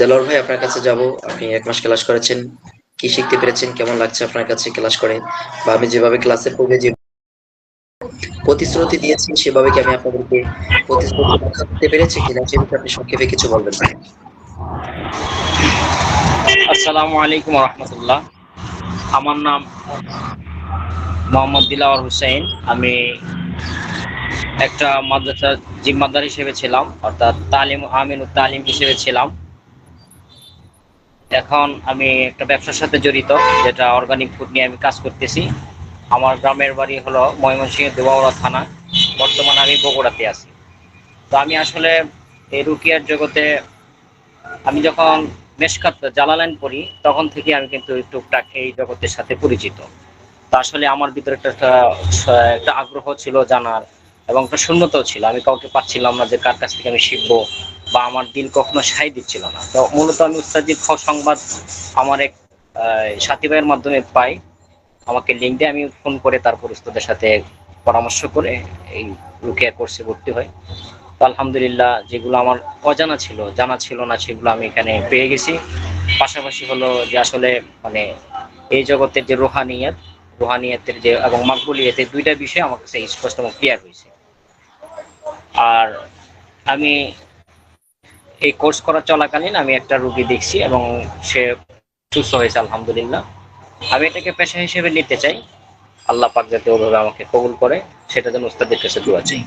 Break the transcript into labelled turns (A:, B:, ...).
A: দেলোয়ার ভাই, আপনার কাছে যাব। আপনি এক মাস ক্লাস করেছেন। কি শিখতে পেরেছেন? কেমন লাগছে আপনার কাছে ক্লাস করে? বা আমি যেভাবে ক্লাসের পূর্বে যে প্রতিশ্রুতি দিয়েছি, সেভাবে কি আমি আপনাদেরকে প্রতিশ্রুতি করতে পেরেছি কিনা, সে বিষয়ে আপনি সংক্ষেপে কিছু বলবেন।
B: আসসালামু আলাইকুম রহমতুল্লাহ। আমার নাম মোহাম্মদ দিলাওয়ার হুসেন আমি একটা মাদ্রাসা জিম্মাদার হিসেবে ছিলাম, অর্থাৎ তালিম আমিন তালিম হিসেবে ছিলাম। এখন আমি একটা ব্যবসার সাথে জড়িত, যেটা অর্গানিক ফুড নিয়ে আমি কাজ করতেছি। আমার গ্রামের বাড়ি হলো ময়মনসিংহ দেওয়াওড়া থানা, বর্তমানে আমি বগুড়াতে আছি। তো আমি আসলে এই রুকিয়ার জগতে আমি যখন মেশকাত, জালালাইন পড়ি, তখন থেকে আমি কিন্তু টুকটাক এই জগতের সাথে পরিচিত। তা আসলে আমার ভিতরে একটা- একটা আগ্রহ ছিল জানার, এবং একটা শূন্যতাও ছিল। আমি কাউকে পাচ্ছিলাম না যে কার কাছ থেকে আমি শিখব। বা আমার দিল কখনো সাই দিচ্ছিল না। তো মূলত আমি উস্তাদির সংবাদ আমার এক সাথী ভাইয়ের মাধ্যমে পাই। আমাকে লিঙ্ক দিয়ে আমি ফোন করে তারপর উস্তাদের সাথে পরামর্শ করে এই রুকিয়া কোর্সে ভর্তি হয় তো আলহামদুলিল্লাহ যেগুলো আমার অজানা ছিল, জানা ছিল না, সেগুলো আমি এখানে পেয়ে গেছি। পাশাপাশি হলো যে আসলে মানে এই জগতের যে রোহানিয়াত, রোহানিয়াতের যে এবং মাকবুলিয়াতের দুইটা বিষয় আমার কাছে স্পষ্ট এবং ক্লিয়ার হয়েছে। আর আমি এই কোর্স করা চলাকালীন আমি একটা রুগী দেখছি এবং সে সুস্থ হয়েছে, আলহামদুলিল্লাহ। আমি এটাকে পেশা হিসেবে নিতে চাই। আল্লাহ পাক যাতে ওভাবে আমাকে কবুল করে, সেটা যেন উস্তাদের কাছে দোয়া চাই।